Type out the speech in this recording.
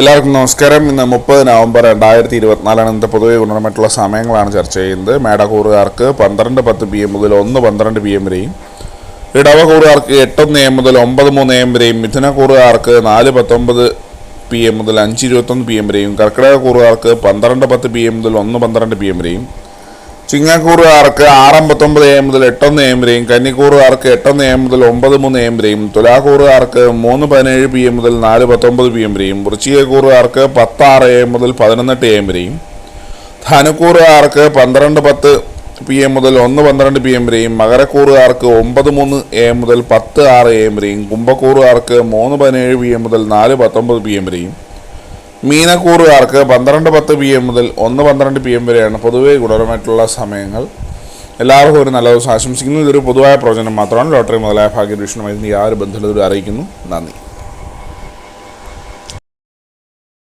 എല്ലാവർക്കും നമസ്കാരം. ഇന്ന് മുപ്പത് നവംബർ രണ്ടായിരത്തി ഇരുപത്തിനാലാണ് ഇന്നത്തെ പൊതുവെ ഗുണപരമായിട്ടുള്ള സമയങ്ങളാണ് ചർച്ച ചെയ്യുന്നത്. മേടക്കൂറുകാർക്ക് പന്ത്രണ്ട് പത്ത് പി എം മുതൽ ഒന്ന് പന്ത്രണ്ട് പി എം വരെയും ഇടവക്കൂറുകാർക്ക് എട്ടൊന്ന് എം മുതൽ ഒമ്പത് മൂന്ന് എം വരെയും മിഥുനക്കൂറുകാർക്ക് നാല് പത്തൊമ്പത് പി എം മുതൽ അഞ്ച് ഇരുപത്തൊന്ന് പി എം വരെയും കർക്കിടക കൂറുകാർക്ക് പന്ത്രണ്ട് പത്ത് പി എം മുതൽ ഒന്ന് പന്ത്രണ്ട് പി എം വരെയും ചിങ്ങക്കൂറുകാർക്ക് ആറമ്പത്തൊമ്പത് എ മുതൽ എട്ടൊന്ന് എം വരെയും കന്നിക്കൂറുകാർക്ക് എട്ടൊന്ന് എ മുതൽ ഒമ്പത് മൂന്ന് എം വരെയും തുലാക്കൂറുകാർക്ക് മൂന്ന് പതിനേഴ് പി എം മുതൽ നാല് പത്തൊമ്പത് പി എം വരെയും വൃശ്ചികക്കൂറുകാർക്ക് പത്താറ് എ മുതൽ പതിനൊന്നെട്ട് എം വരെയും ധനുക്കൂറുകാർക്ക് പന്ത്രണ്ട് പത്ത് പി എം മുതൽ ഒന്ന് പന്ത്രണ്ട് പി എം വരെയും മകരക്കൂറുകാർക്ക് ഒമ്പത് മൂന്ന് എം മുതൽ പത്ത് ആറ് എ എം വരെയും കുംഭക്കൂറുകാർക്ക് മൂന്ന് പതിനേഴ് പി എം മുതൽ നാല് പത്തൊമ്പത് പി എം വരെയും മീനക്കൂറുകാർക്ക് പന്ത്രണ്ട് പത്ത് പി എം മുതൽ ഒന്ന് പന്ത്രണ്ട് പി എം വരെയാണ് പൊതുവേ ഗുണപരമായിട്ടുള്ള സമയങ്ങൾ. എല്ലാവർക്കും ഒരു നല്ല ദിവസം ആശംസിക്കുന്നു. ഇതൊരു പൊതുവായ പ്രവചനം മാത്രമാണ്. ലോട്ടറി മുതലായ ഭാഗ്യ ഡിവിഷനുമായി യാതൊരു ബന്ധുതരും അറിയിക്കുന്നു. നന്ദി.